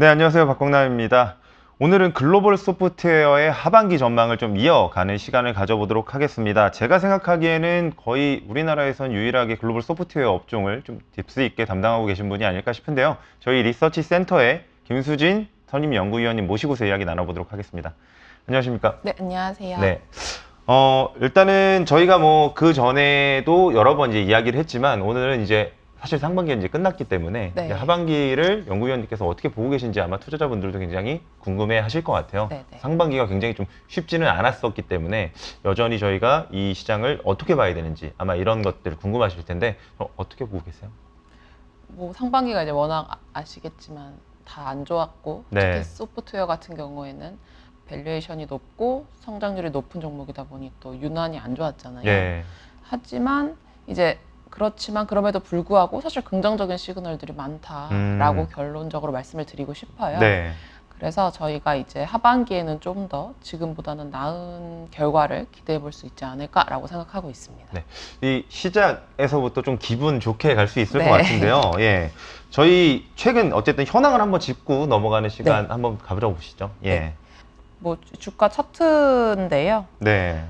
네, 안녕하세요. 박광남입니다. 오늘은 글로벌 소프트웨어의 하반기 전망을 좀 이어가는 시간을 가져보도록 하겠습니다. 제가 생각하기에는 거의 우리나라에선 유일하게 글로벌 소프트웨어 업종을 좀 딥스 있게 담당하고 계신 분이 아닐까 싶은데요. 저희 리서치 센터의 김수진 선임 연구위원님 모시고서 이야기 나눠보도록 하겠습니다. 안녕하십니까? 네, 안녕하세요. 네. 어, 일단은 저희가 뭐 그 전에도 여러 번 이제 이야기를 했지만 오늘은 이제 사실 상반기가 이제 끝났기 때문에 네. 이제 하반기를 연구위원님께서 어떻게 보고 계신지 아마 투자자분들도 굉장히 궁금해 하실 것 같아요. 네, 네. 상반기가 굉장히 좀 쉽지는 않았었기 때문에 여전히 저희가 이 시장을 어떻게 봐야 되는지 아마 이런 것들 궁금하실 텐데 어, 어떻게 보고 계세요? 뭐 상반기가 이제 워낙 아- 아시겠지만 다 안 좋았고 네. 특히 소프트웨어 같은 경우에는 밸류에이션이 높고 성장률이 높은 종목이다 보니 또 유난히 안 좋았잖아요. 예. 하지만 이제 그렇지만 그럼에도 불구하고 사실 긍정적인 시그널들이 많다라고 음. 결론적으로 말씀을 드리고 싶어요. 네. 그래서 저희가 이제 하반기에는 좀 더 지금보다는 나은 결과를 기대해 볼 수 있지 않을까라고 생각하고 있습니다. 네. 이 시작에서부터 좀 기분 좋게 갈 수 있을 네. 것 같은데요. 예. 저희 최근 어쨌든 현황을 한번 짚고 넘어가는 시간 네. 한번 가보자 보시죠. 예. 네. 뭐 주가 차트인데요. 네.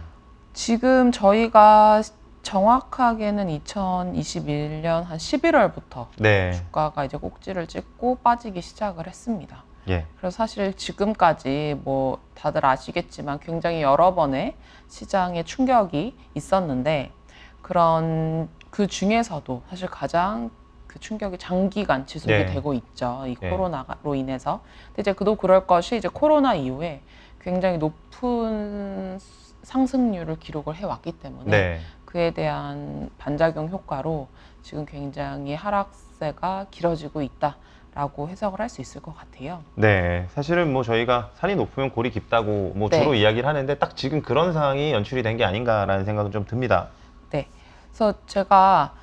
지금 저희가 정확하게는 2021년 한 11월부터 네. 주가가 이제 꼭지를 찍고 빠지기 시작을 했습니다. 예. 그래서 사실 지금까지 뭐 다들 아시겠지만 굉장히 여러 번의 시장의 충격이 있었는데 그런 그 중에서도 사실 가장 그 충격이 장기간 지속이 네. 되고 있죠. 이 네. 코로나로 인해서. 근데 이제 그도 그럴 것이 이제 코로나 이후에 굉장히 높은 상승률을 기록을 해왔기 때문에 네. 그에 대한 반작용 효과로 지금 굉장히 하락세가 길어지고 있다 라고 해석을 할 수 있을 것 같아요. 네. 사실은 뭐 저희가 산이 높으면 골이 깊다고 뭐 네. 주로 이야기를 하는데 딱 지금 그런 상황이 연출이 된 게 아닌가라는 생각은 좀 듭니다. 그래서 제가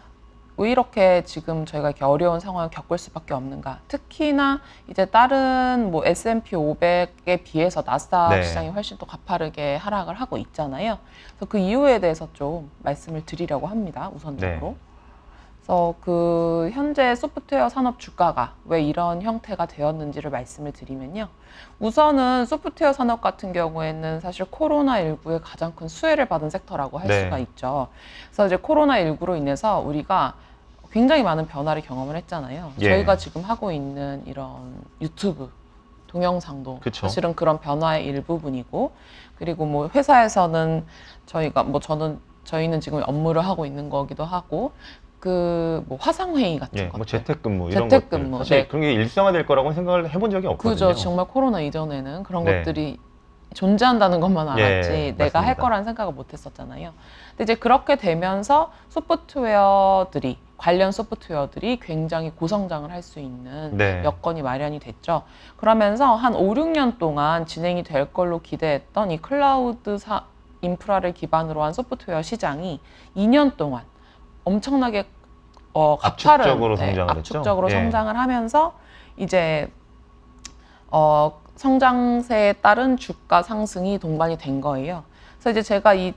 왜 이렇게 지금 저희가 이렇게 어려운 상황을 겪을 수밖에 없는가? 특히나 이제 다른 뭐 S&P 500에 비해서 나스닥 네. 시장이 훨씬 또 가파르게 하락을 하고 있잖아요. 그래서 그 이유에 대해서 좀 말씀을 드리려고 합니다. 우선적으로. 네. 그래서 그 현재 소프트웨어 산업 주가가 왜 이런 형태가 되었는지를 말씀을 드리면요. 우선은 소프트웨어 산업 같은 경우에는 사실 코로나19의 가장 큰 수혜를 받은 섹터라고 할 네. 수가 있죠. 그래서 이제 코로나19로 인해서 우리가 굉장히 많은 변화를 경험을 했잖아요. 예. 저희가 지금 하고 있는 이런 유튜브 동영상도 그쵸. 사실은 그런 변화의 일부분이고 그리고 뭐 회사에서는 저희가 뭐 저는 저희는 지금 업무를 하고 있는 거기도 하고 그 뭐 화상 회의 같은 예. 뭐 재택근무 이런 재택근무, 것들. 사실 네. 그런 게 일상화될 거라고 생각을 해본 적이 없거든요. 그죠. 정말 코로나 이전에는 그런 네. 것들이 존재한다는 것만 알았지 예, 내가 할. 거라는 생각을 못 했었잖아요. 근데 이제 그렇게 되면서 소프트웨어들이 관련 소프트웨어들이 굉장히 고성장을 할 수 있는 네. 여건이 마련이 됐죠. 그러면서 한 5, 6년 동안 진행이 될 걸로 기대했던 이 클라우드 사, 인프라를 기반으로 한 소프트웨어 시장이 2년 동안 엄청나게 어, 가파른 압축적으로 성장을 했죠? 압축적으로 예. 성장을 하면서 이제 어, 성장세에 따른 주가 상승이 동반이 된 거예요. 그래서 이제 제가 이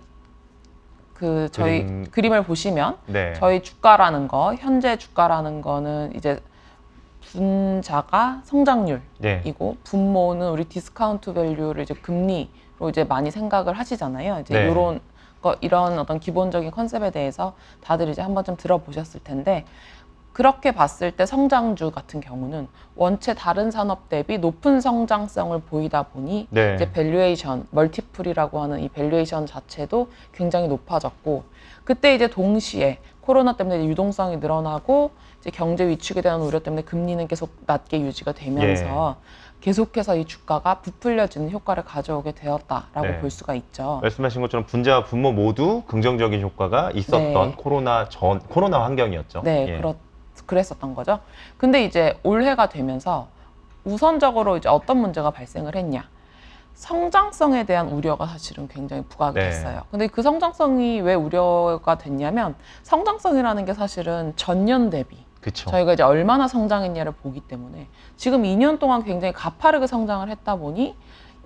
그 저희 그림. 그림... 을 보시면 네. 저희 주가라는 거, 현재 주가라는 거는 이제 분자가 성장률이고 예. 분모는 우리 디스카운트 밸류를 이제 금리로 이제 많이 생각을 하시잖아요. 이제 네. 이런 거 이런 어떤 기본적인 컨셉에 대해서 다들 이제 한 번쯤 들어보셨을 텐데 그렇게 봤을 때 성장주 같은 경우는 원체 다른 산업 대비 높은 성장성을 보이다 보니 네. 이제 밸류에이션, 멀티플이라고 하는 이 밸류에이션 자체도 굉장히 높아졌고 그때 이제 동시에 코로나 때문에 유동성이 늘어나고 이제 경제 위축에 대한 우려 때문에 금리는 계속 낮게 유지가 되면서 예. 계속해서 이 주가가 부풀려지는 효과를 가져오게 되었다라고 네. 볼 수가 있죠. 말씀하신 것처럼 분자와 분모 모두 긍정적인 효과가 있었던 네. 코로나 전 코로나 환경이었죠. 네, 예. 그렇, 그랬었던 거죠. 근데 이제 올해가 되면서 우선적으로 이제 어떤 문제가 발생을 했냐. 성장성에 대한 우려가 사실은 굉장히 부각이 네. 됐어요. 근데 그 성장성이 왜 우려가 됐냐면 성장성이라는 게 사실은 전년 대비 그쵸. 저희가 이제 얼마나 성장했냐를 보기 때문에 지금 2년 동안 굉장히 가파르게 성장을 했다 보니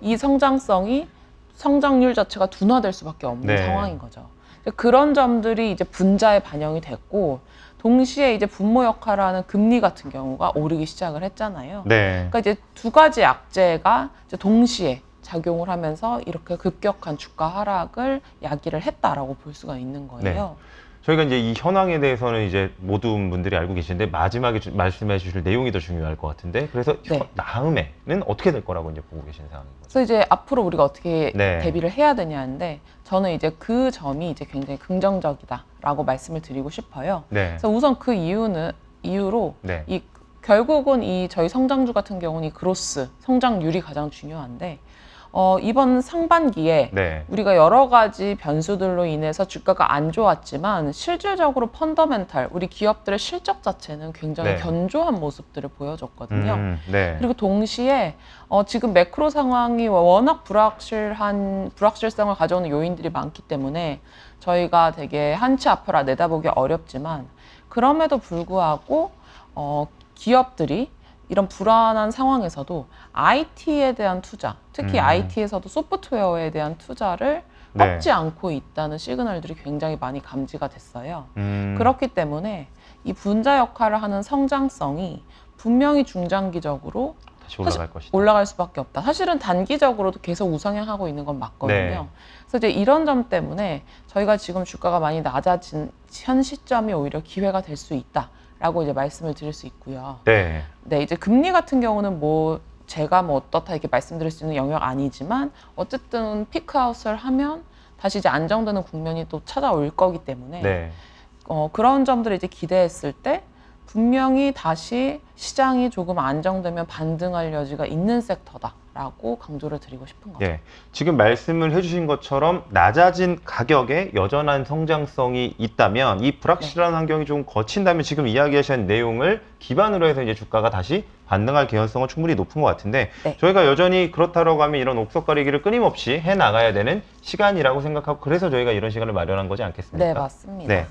이 성장성이 성장률 자체가 둔화될 수밖에 없는 네. 상황인 거죠. 그런 점들이 이제 분자에 반영이 됐고 동시에 이제 분모 역할을 하는 금리 같은 경우가 오르기 시작을 했잖아요. 네. 그러니까 이제 두 가지 악재가 이제 동시에 작용을 하면서 이렇게 급격한 주가 하락을 야기를 했다라고 볼 수가 있는 거예요. 저희가 이제 이 현황에 대해서는 이제 모든 분들이 알고 계시는데 마지막에 주- 말씀해 주실 내용이 더 중요할 것 같은데 그래서 네. 현- 다음에는 어떻게 될 거라고 이제 보고 계신 상황인 거죠. 그래서 이제 앞으로 우리가 어떻게 네. 대비를 해야 되냐는데 저는 이제 그 점이 이제 굉장히 긍정적이다라고 말씀을 드리고 싶어요. 네. 그래서 우선 그 이유는 이유로 네. 이 결국은 이 저희 성장주 같은 경우는 이 그로스 성장률이 가장 중요한데 어, 이번 상반기에 네. 우리가 여러 가지 변수들로 인해서 주가가 안 좋았지만 실질적으로 펀더멘탈 우리 기업들의 실적 자체는 굉장히 네. 견조한 모습들을 보여줬거든요. 음, 네. 그리고 동시에 어, 지금 매크로 상황이 워낙 불확실한 불확실성을 가져오는 요인들이 많기 때문에 저희가 되게 한치 앞을 내다보기 어렵지만 그럼에도 불구하고 어, 기업들이 이런 불안한 상황에서도 IT에 대한 투자, 특히 음. IT에서도 소프트웨어에 대한 투자를 네. 꺾지 않고 있다는 시그널들이 굉장히 많이 감지가 됐어요. 음, 그렇기 때문에 이 분자 역할을 하는 성장성이 분명히 중장기적으로 다시 올라갈 것이다. 올라갈 수밖에 없다. 사실은 단기적으로도 계속 우상향하고 있는 건 맞거든요. 네. 그래서 이제 이런 점 때문에 저희가 지금 주가가 많이 낮아진 현 시점이 오히려 기회가 될 수 있다 라고 이제 말씀을 드릴 수 있고요. 네. 네, 이제 금리 같은 경우는 뭐 제가 뭐 어떻다 이렇게 말씀드릴 수 있는 영역 아니지만 어쨌든 피크아웃을 하면 다시 이제 안정되는 국면이 또 찾아올 거기 때문에 네. 어, 그런 점들을 이제 기대했을 때 분명히 다시 시장이 조금 안정되면 반등할 여지가 있는 섹터다라고 강조를 드리고 싶은 거죠. 예. 지금 말씀을 해주신 것처럼 낮아진 가격에 여전한 성장성이 있다면 이 불확실한 네. 환경이 좀 거친다면 지금 이야기하신 내용을 기반으로 해서 이제 주가가 다시 반등할 개연성은 충분히 높은 것 같은데 네. 저희가 여전히 그렇다고 하면 이런 옥석가리기를 끊임없이 해 나가야 되는 시간이라고 생각하고 그래서 저희가 이런 시간을 마련한 거지 않겠습니까? 네, 맞습니다. 네.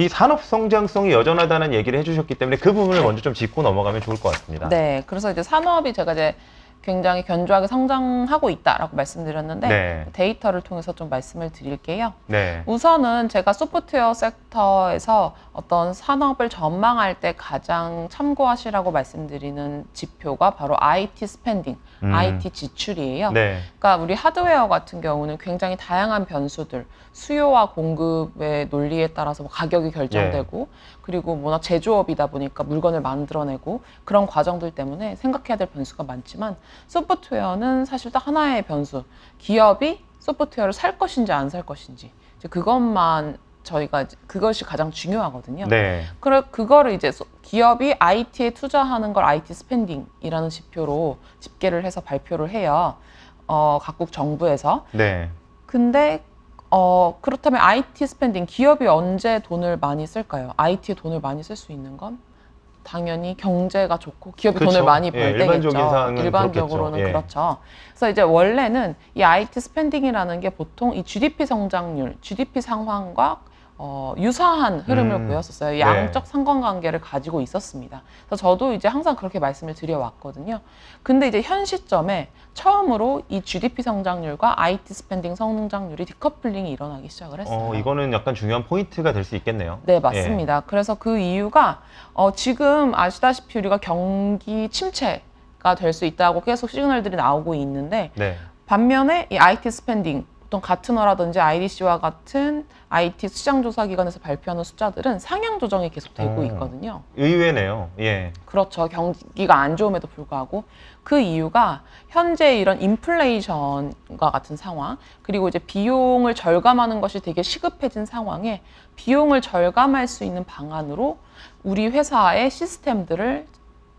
이 산업 성장성이 여전하다는 얘기를 해주셨기 때문에 그 부분을 네. 먼저 좀 짚고 넘어가면 좋을 것 같습니다. 네, 그래서 이제 산업이 제가 이제 굉장히 견조하게 성장하고 있다라고 말씀드렸는데 네. 데이터를 통해서 좀 말씀을 드릴게요. 네. 우선은 제가 소프트웨어 섹터에서 어떤 산업을 전망할 때 가장 참고하시라고 말씀드리는 지표가 바로 IT 스펜딩, 음. IT 지출이에요. 네. 그러니까 우리 하드웨어 같은 경우는 굉장히 다양한 변수들, 수요와 공급의 논리에 따라서 뭐 가격이 결정되고 그리고 워낙 제조업이다 보니까 물건을 만들어내고 그런 과정들 때문에 생각해야 될 변수가 많지만 소프트웨어는 사실 딱 하나의 변수, 기업이 소프트웨어를 살 것인지 안 살 것인지 이제 그것만 저희가 그것이 가장 중요하거든요. 네. 그래 그거를 이제 소- 기업이 IT에 투자하는 걸 IT 스펜딩이라는 지표로 집계를 해서 발표를 해요. 어, 각국 정부에서. 네. 근데 어, 그렇다면 IT 스펜딩 기업이 언제 돈을 많이 쓸까요? IT에 돈을 많이 쓸 수 있는 건 당연히 경제가 좋고 기업이 그쵸. 돈을 많이 예, 벌 때겠죠. 일반적으로는 그렇겠죠. 예. 그렇죠. 그래서 이제 원래는 이 IT 스펜딩이라는 게 보통 이 GDP 성장률, GDP 상황과 어, 유사한 흐름을 음, 보였었어요. 네. 양적 상관관계를 가지고 있었습니다. 그래서 저도 이제 항상 그렇게 말씀을 드려왔거든요. 근데 이제 현 시점에 처음으로 이 GDP 성장률과 IT 스펜딩 성장률이 디커플링이 일어나기 시작을 했어요. 어, 이거는 약간 중요한 포인트가 될 수 있겠네요. 네, 맞습니다. 그래서 그 이유가 어, 지금 아시다시피 우리가 경기 침체가 될 수 있다고 계속 시그널들이 나오고 있는데 네. 반면에 이 IT 스펜딩 보통 가트너라든지 IDC와 같은 IT 시장 조사 기관에서 발표하는 숫자들은 상향 조정이 계속 되고 어. 있거든요. 의외네요. 예. 그렇죠. 경기가 안 좋음에도 불구하고 그 이유가 현재 이런 인플레이션과 같은 상황 그리고 이제 비용을 절감하는 것이 되게 시급해진 상황에 비용을 절감할 수 있는 방안으로 우리 회사의 시스템들을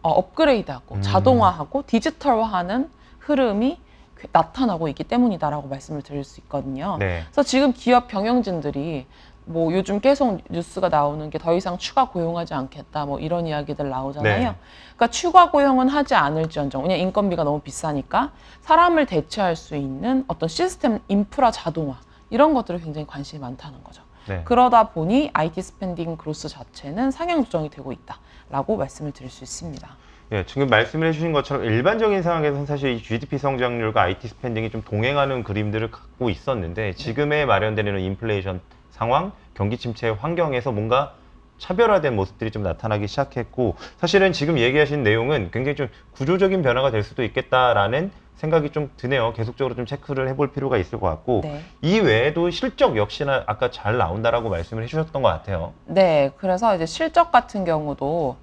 어, 업그레이드하고 음. 자동화하고 디지털화하는 흐름이 그- 나타나고 있기 때문이다라고 말씀을 드릴 수 있거든요. 네. 그래서 지금 기업 경영진들이 뭐 요즘 계속 뉴스가 나오는 게 더 이상 추가 고용하지 않겠다 뭐 이런 이야기들 나오잖아요. 네. 그러니까 추가 고용은 하지 않을지언정 왜냐 인건비가 너무 비싸니까 사람을 대체할 수 있는 어떤 시스템 인프라 자동화 이런 것들에 굉장히 관심이 많다는 거죠. 네. 그러다 보니 IT 스펜딩 그로스 자체는 상향 조정이 되고 있다라고 말씀을 드릴 수 있습니다. 예, 지금 말씀을 해주신 것처럼 일반적인 상황에서는 사실 이 GDP 성장률과 IT 스펜딩이 좀 동행하는 그림들을 갖고 있었는데 지금의 마련되는 인플레이션 상황, 경기 침체 환경에서 뭔가 차별화된 모습들이 좀 나타나기 시작했고 사실은 지금 얘기하신 내용은 굉장히 좀 구조적인 변화가 될 수도 있겠다라는 생각이 좀 드네요. 계속적으로 좀 체크를 해볼 필요가 있을 것 같고 네. 이 외에도 실적 역시나 아까 잘 나온다라고 말씀을 해주셨던 것 같아요. 네, 그래서 이제 실적 같은 경우도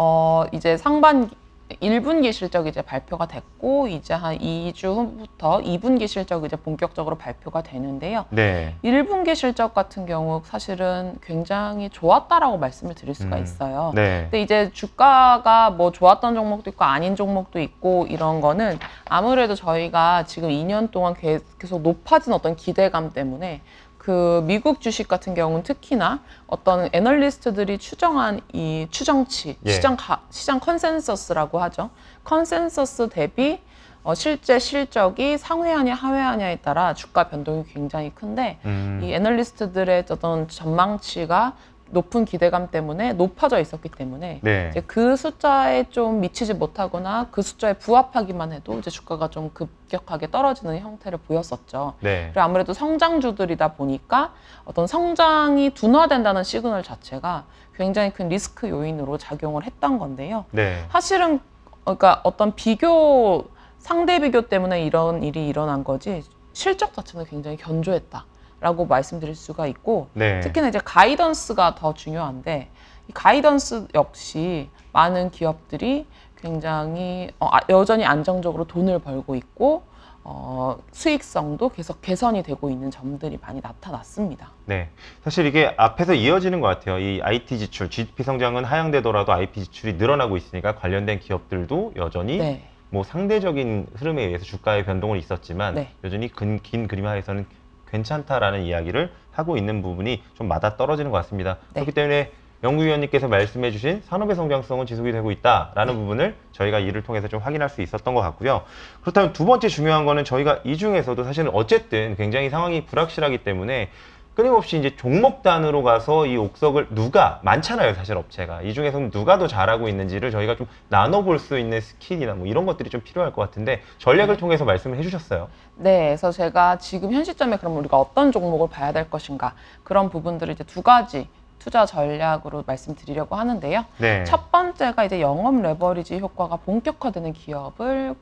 어 이제 상반기 1분기 실적이 이제 발표가 됐고 이제 한 2주 후부터 2분기 실적이 이제 본격적으로 발표가 되는데요. 네. 1분기 실적 같은 경우 사실은 굉장히 좋았다라고 말씀을 드릴 수가 음, 있어요. 네. 근데 이제 주가가 뭐 좋았던 종목도 있고 아닌 종목도 있고 이런 거는 아무래도 저희가 지금 2년 동안 계- 계속 높아진 어떤 기대감 때문에 그 미국 주식 같은 경우는 특히나 어떤 애널리스트들이 추정한 이 추정치 예. 시장 가, 시장 컨센서스라고 하죠. 컨센서스 대비 어, 실제 실적이 상회하냐 하회하냐에 따라 주가 변동이 굉장히 큰데 음, 이 애널리스트들의 어떤 전망치가 높은 기대감 때문에 높아져 있었기 때문에 네. 이제 그 숫자에 좀 미치지 못하거나 그 숫자에 부합하기만 해도 이제 주가가 좀 급격하게 떨어지는 형태를 보였었죠. 네. 그리고 아무래도 성장주들이다 보니까 어떤 성장이 둔화된다는 시그널 자체가 굉장히 큰 리스크 요인으로 작용을 했던 건데요. 네. 사실은 그러니까 어떤 비교 상대 비교 때문에 이런 일이 일어난 거지 실적 자체는 굉장히 견조했다 라고 말씀드릴 수가 있고 네. 특히나 이제 가이던스가 더 중요한데 이 가이던스 역시 많은 기업들이 굉장히 어, 아, 여전히 안정적으로 돈을 벌고 있고 어, 수익성도 계속 개선이 되고 있는 점들이 많이 나타났습니다. 네. 사실 이게 앞에서 이어지는 것 같아요. 이 IT 지출, GDP 성장은 하향되더라도 IP 지출이 늘어나고 있으니까 관련된 기업들도 여전히 네. 뭐 상대적인 흐름에 의해서 주가의 변동은 있었지만 네. 여전히 근, 긴 그림 하에서는 괜찮다라는 이야기를 하고 있는 부분이 좀 맞아 떨어지는 것 같습니다. 네. 그렇기 때문에 연구위원님께서 말씀해 주신 산업의 성장성은 지속이 되고 있다라는 네. 부분을 저희가 이를 통해서 좀 확인할 수 있었던 것 같고요. 그렇다면 두 번째 중요한 거는 저희가 이 중에서도 사실은 어쨌든 굉장히 상황이 불확실하기 때문에 끊임없이 이제 종목 단으로 가서 이 옥석을 누가 많잖아요 사실 업체가 이 중에서 누가 더 잘하고 있는지를 저희가 좀 나눠볼 수 있는 스킬이나 뭐 이런 것들이 좀 필요할 것 같은데 전략을 네. 통해서 말씀을 해주셨어요. 네, 그래서 제가 지금 현 시점에 그럼 우리가 어떤 종목을 봐야 될 것인가 그런 부분들을 이제 두 가지 투자 전략으로 말씀드리려고 하는데요. 네. 첫 번째가 이제 영업 레버리지 효과가 본격화되는 기업을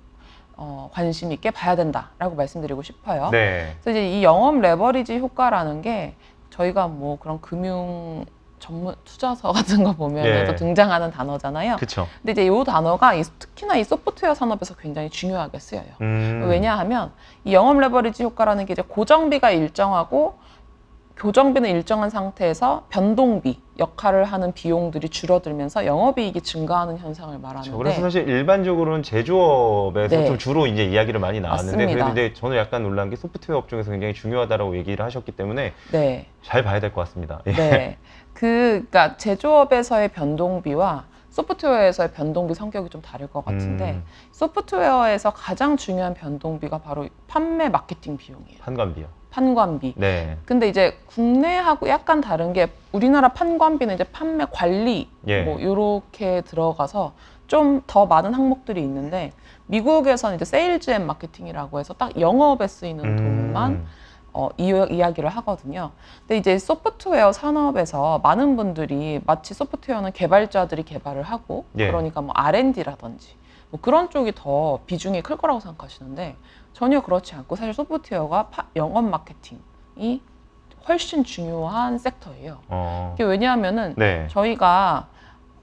어, 관심 있게 봐야 된다라고 말씀드리고 싶어요. 네. 그래서 이제 이 영업 레버리지 효과라는 게 저희가 뭐 그런 금융 전문 투자서 같은 거 보면 예. 또 등장하는 단어잖아요. 그쵸. 근데 이제 이 단어가 이- 특히나 이 소프트웨어 산업에서 굉장히 중요하게 쓰여요. 음. 왜냐하면 이 영업 레버리지 효과라는 게 이제 고정비가 일정하고 교정비는 일정한 상태에서 변동비 역할을 하는 비용들이 줄어들면서 영업이익이 증가하는 현상을 말하는데 그렇죠. 그래서 사실 일반적으로는 제조업에서 네. 좀 주로 이제 이야기를 많이 나왔는데 맞습니다. 그래도 이제 저는 약간 놀란 게 소프트웨어 업종에서 굉장히 중요하다라고 얘기를 하셨기 때문에 네, 잘 봐야 될 것 같습니다. 예. 네, 그 그러니까 제조업에서의 변동비와 소프트웨어에서의 변동비 성격이 좀 다를 것 같은데 음, 소프트웨어에서 가장 중요한 변동비가 바로 판매 마케팅 비용이에요. 판관비요. 판관비. 네. 근데 이제 국내하고 약간 다른 게 우리나라 판관비는 이제 판매 관리 예. 뭐 요렇게 들어가서 좀 더 많은 항목들이 있는데 미국에서는 이제 세일즈 앤 마케팅이라고 해서 딱 영업에 쓰이는 돈만 음, 어, 이, 이야기를 하거든요. 근데 이제 소프트웨어 산업에서 많은 분들이 마치 소프트웨어는 개발자들이 개발을 하고 예. 그러니까 뭐 R&D라든지 뭐 그런 쪽이 더 비중이 클 거라고 생각하시는데 전혀 그렇지 않고 사실 소프트웨어가 파- 영업 마케팅이 훨씬 중요한 섹터예요. 어, 이게 왜냐하면은 네. 저희가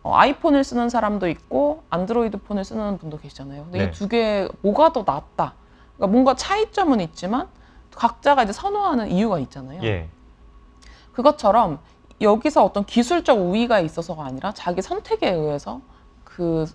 어, 아이폰을 쓰는 사람도 있고 안드로이드 폰을 쓰는 분도 계시잖아요. 근데 네. 이두 개 뭐가 더 낫다? 그러니까 뭔가 차이점은 있지만 각자가 이제 선호하는 이유가 있잖아요. 예. 그것처럼 여기서 어떤 기술적 우위가 있어서가 아니라 자기 선택에 의해서 그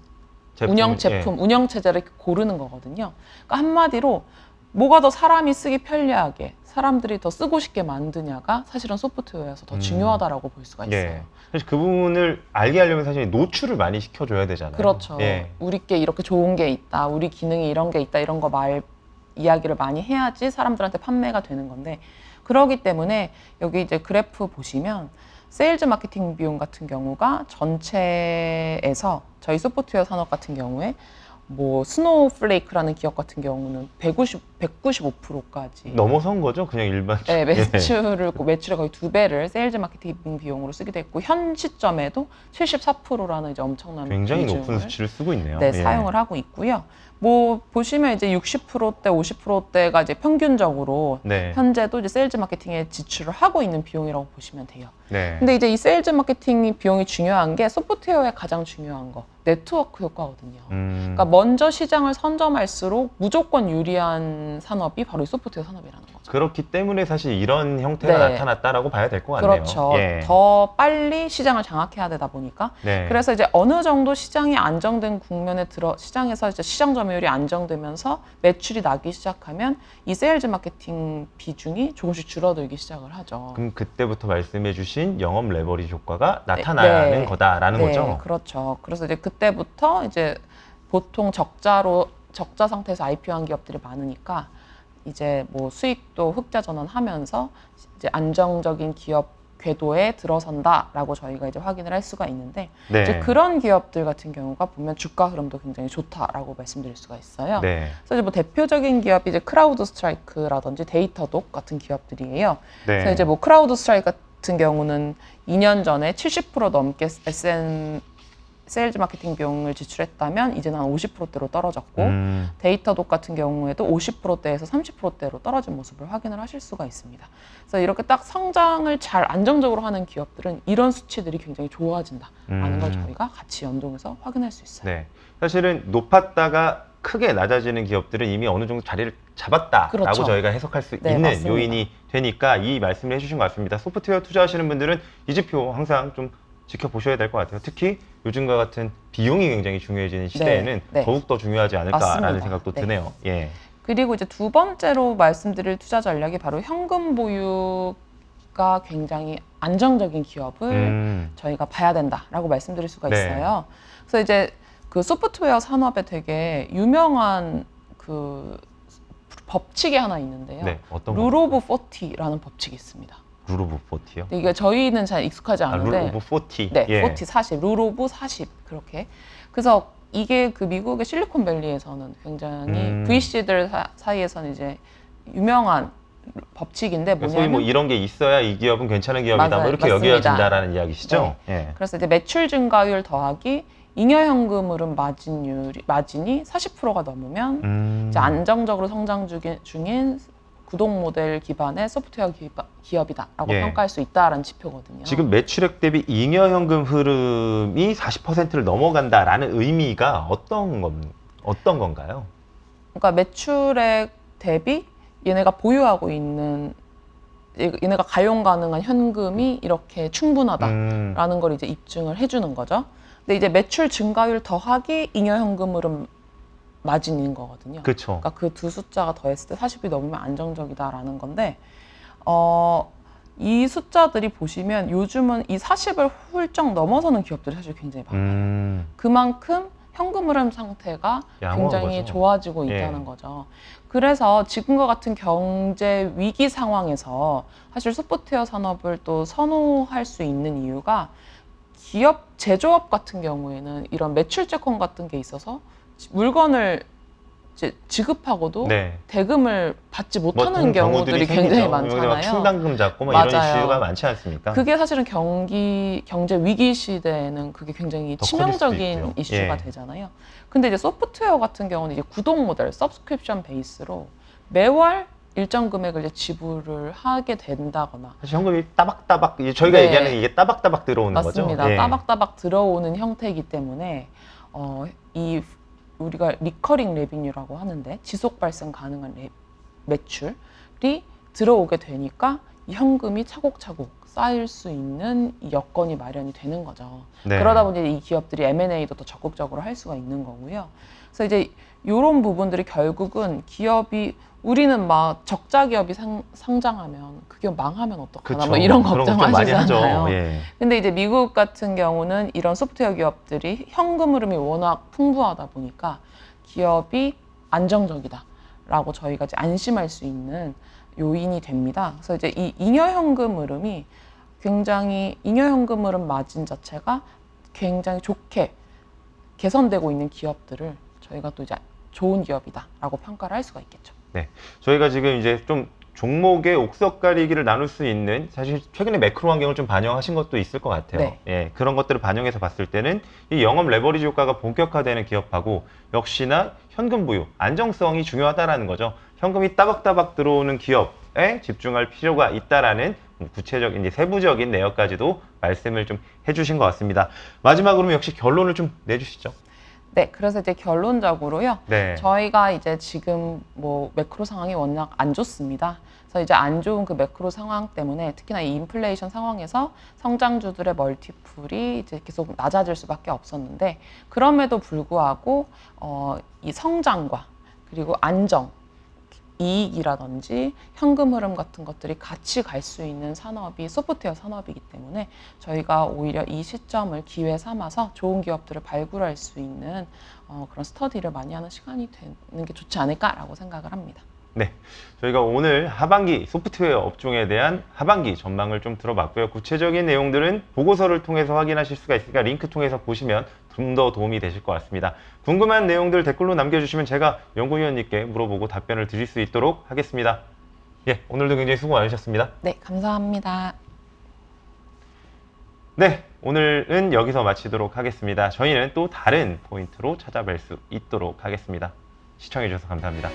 제품, 운영 예. 제품, 운영 체제를 고르는 거거든요. 그러니까 한마디로 뭐가 더 사람이 쓰기 편리하게 사람들이 더 쓰고 싶게 만드냐가 사실은 소프트웨어에서 더 음. 중요하다라고 볼 수가 있어요. 예. 사실 그 부분을 알게 하려면 사실 노출을 많이 시켜줘야 되잖아요. 그렇죠. 예. 우리께 이렇게 좋은 게 있다, 우리 기능이 이런 게 있다, 이런 거 말 이야기를 많이 해야지 사람들한테 판매가 되는 건데 그러기 때문에 여기 이제 그래프 보시면 세일즈 마케팅 비용 같은 경우가 전체에서 저희 소프트웨어 산업 같은 경우에 뭐 스노우플레이크라는 기업 같은 경우는 150, 195%까지 넘어선 거죠? 그냥 일반. 네, 매출을 매출의 거의 두 배를 세일즈 마케팅 비용으로 쓰기도 했고 현 시점에도 74%라는 이제 엄청난 굉장히 높은 수치를 쓰고 있네요. 네, 예. 사용을 하고 있고요. 뭐 보시면 이제 60%대, 50%대가 이제 평균적으로 네. 현재도 이제 세일즈 마케팅에 지출을 하고 있는 비용이라고 보시면 돼요. 네. 근데 이제 이 세일즈 마케팅 비용이 중요한 게 소프트웨어의 가장 중요한 거 네트워크 효과거든요. 음, 그러니까 먼저 시장을 선점할수록 무조건 유리한 산업이 바로 이 소프트웨어 산업이라는 거죠. 그렇기 때문에 사실 이런 형태가 네. 나타났다라고 봐야 될 것 같네요. 그렇죠. 예. 더 빨리 시장을 장악해야 되다 보니까 네. 그래서 이제 어느 정도 시장이 안정된 국면에 들어 시장에서 이제 시장 점유율이 안정되면서 매출이 나기 시작하면 이 세일즈 마케팅 비중이 조금씩 줄어들기 시작을 하죠. 그럼 그때부터 말씀해주신 영업 레버리지 효과가 나타나는 네. 거다라는 네, 거죠. 그렇죠. 그래서 이제 그때부터 이제 보통 적자로 적자 상태에서 IPO한 기업들이 많으니까 이제 뭐 수익도 흑자 전환하면서 이제 안정적인 기업 궤도에 들어선다라고 저희가 이제 확인을 할 수가 있는데 네. 이제 그런 기업들 같은 경우가 보면 주가 흐름도 굉장히 좋다라고 말씀드릴 수가 있어요. 네. 그래서 이제 뭐 대표적인 기업이 이제 크라우드 스트라이크라든지 데이터독 같은 기업들이에요. 네. 그래서 이제 뭐 크라우드 스트라이크 같은 경우는 2년 전에 70% 넘게 SN 세일즈 마케팅 비용을 지출했다면 이제는 한 50%대로 떨어졌고 음, 데이터 독 같은 경우에도 50%대에서 30%대로 떨어진 모습을 확인을 하실 수가 있습니다. 그래서 이렇게 딱 성장을 잘 안정적으로 하는 기업들은 이런 수치들이 굉장히 좋아진다라는 음. 걸 저희가 같이 연동해서 확인할 수 있어요. 네. 사실은 높았다가 크게 낮아지는 기업들은 이미 어느 정도 자리를 잡았다라고 그렇죠. 저희가 해석할 수 네, 있는 맞습니다. 요인이 되니까 이 말씀을 해주신 것 같습니다. 소프트웨어 투자하시는 분들은 이 지표 항상 좀 지켜보셔야 될 것 같아요. 특히 요즘과 같은 비용이 굉장히 중요해지는 시대에는 네. 더욱 더 중요하지 않을까라는 맞습니다. 생각도 네. 드네요. 예. 그리고 이제 두 번째로 말씀드릴 투자 전략이 바로 현금 보유가 굉장히 안정적인 기업을 음, 저희가 봐야 된다라고 말씀드릴 수가 네. 있어요. 그래서 이제 그 소프트웨어 산업에 되게 유명한 그 법칙이 하나 있는데요. 네. 어떤 룰 오브 40라는 법칙이 있습니다. 룰 오브 40요? 근데 이게 저희는 잘 익숙하지 아, 룰 않은데 오브 40. 네, 예. 40, 40, 룰 오브 40 그렇게. 그래서 이게 그 미국의 실리콘밸리에서는 굉장히 음. VC들 사, 이에서는 이제 유명한 법칙인데 소위 뭐냐면 뭐 이런 게 있어야 이 기업은 괜찮은 기업이다. 맞아요. 뭐 이렇게 맞습니다. 여겨진다라는 이야기시죠? 예. 그래서 이제 매출 증가율 더하기 잉여현금 흐름 마진율이 마진이 40%가 넘으면 음. 이제 안정적으로 성장 중인, 중인 구독 모델 기반의 소프트웨어 기업이다라고 예. 평가할 수 있다라는 지표거든요. 지금 매출액 대비 잉여 현금 흐름이 40%를 넘어간다라는 의미가 어떤 건 어떤 건가요? 그러니까 매출액 대비 얘네가 보유하고 있는 얘- 얘네가 가용 가능한 현금이 이렇게 충분하다라는 음, 걸 이제 입증을 해주는 거죠. 근데 이제 매출 증가율 더하기 잉여 현금 흐름 마진인 거거든요. 그렇죠. 그러니까 그 두 숫자가 더했을 때 40이 넘으면 안정적이다라는 건데 어, 이 숫자들이 보시면 요즘은 이 40을 훌쩍 넘어서는 기업들이 사실 굉장히 많아요. 음, 그만큼 현금 흐름 상태가 굉장히 거죠. 좋아지고 예. 있다는 거죠. 그래서 지금과 같은 경제 위기 상황에서 사실 소프트웨어 산업을 또 선호할 수 있는 이유가 기업 제조업 같은 경우에는 이런 매출 제권 같은 게 있어서 물건을 이제 지급하고도 네. 대금을 받지 못하는 어떤 경우들이. 굉장히 막 많잖아요. 충당금 잡고 뭐 이런 맞아요. 이슈가 많지 않습니까? 그게 사실은 경기 경제 위기 시대에는 그게 굉장히 치명적인. 이슈가 예. 되잖아요. 근데 이제 소프트웨어 같은 경우는 이제 구독 모델, 서브스크립션 베이스로 매월 일정 금액을 이제 지불을 하게 된다거나 사실 현금이 따박따박 이제 저희가 네. 얘기하는 이게 따박따박 들어오는 맞습니다. 거죠. 예. 따박따박 들어오는 형태이기 때문에 어, 이 우리가 리커링 레비뉴라고 하는데 지속 발생 가능한 레- 매출이 들어오게 되니까 이 현금이 차곡차곡 쌓일 수 있는 이 여건이 마련이 되는 거죠. 네. 그러다 보니 이 기업들이 M&A도 더 적극적으로 할 수가 있는 거고요. 그래서 이제 이런 부분들이 결국은 기업이 우리는 막 적자 기업이 상, 상장하면 그 기업 망하면 어떡하나 그쵸. 뭐 이런 걱정 걱정하시잖아요. 예. 근데 이제 미국 같은 경우는 이런 소프트웨어 기업들이 현금 흐름이 워낙 풍부하다 보니까 기업이 안정적이다라고 저희가 이제 안심할 수 있는 요인이 됩니다. 그래서 이제 이 잉여 현금 흐름이 굉장히 잉여 현금 흐름 마진 자체가 굉장히 좋게 개선되고 있는 기업들을 저희가 또 이제 좋은 기업이다라고 평가를 할 수가 있겠죠. 저희가 지금 이제 좀 종목의 옥석 가리기를 나눌 수 있는 사실 최근에 매크로 환경을 좀 반영하신 것도 있을 것 같아요. 네. 예, 그런 것들을 반영해서 봤을 때는 이 영업 레버리지 효과가 본격화되는 기업하고 역시나 현금 부유, 안정성이 중요하다라는 거죠. 현금이 따박따박 들어오는 기업에 집중할 필요가 있다라는 구체적인 이제 세부적인 내역까지도 말씀을 좀 해주신 것 같습니다. 마지막으로 역시 결론을 좀 내주시죠. 네, 그래서 이제 결론적으로요. 네. 저희가 이제 지금 뭐 매크로 상황이 워낙 안 좋습니다. 그래서 이제 안 좋은 그 매크로 상황 때문에 특히나 이 인플레이션 상황에서 성장주들의 멀티플이 이제 계속 낮아질 수밖에 없었는데 그럼에도 불구하고 어, 이 성장과 그리고 안정 이익이라든지 현금 흐름 같은 것들이 같이 갈 수 있는 산업이 소프트웨어 산업이기 때문에 저희가 오히려 이 시점을 기회 삼아서 좋은 기업들을 발굴할 수 있는 어, 그런 스터디를 많이 하는 시간이 되는 게 좋지 않을까라고 생각을 합니다. 네. 저희가 오늘 하반기 소프트웨어 업종에 대한 하반기 전망을 좀 들어봤고요. 구체적인 내용들은 보고서를 통해서 확인하실 수가 있으니까 링크 통해서 보시면 좀 더 도움이 되실 것 같습니다. 궁금한 내용들 댓글로 남겨주시면 제가 연구위원님께 물어보고 답변을 드릴 수 있도록 하겠습니다. 예, 오늘도 굉장히 수고 많으셨습니다. 네, 감사합니다. 네, 오늘은 여기서 마치도록 하겠습니다. 저희는 또 다른 포인트로 찾아뵐 수 있도록 하겠습니다. 시청해주셔서 감사합니다.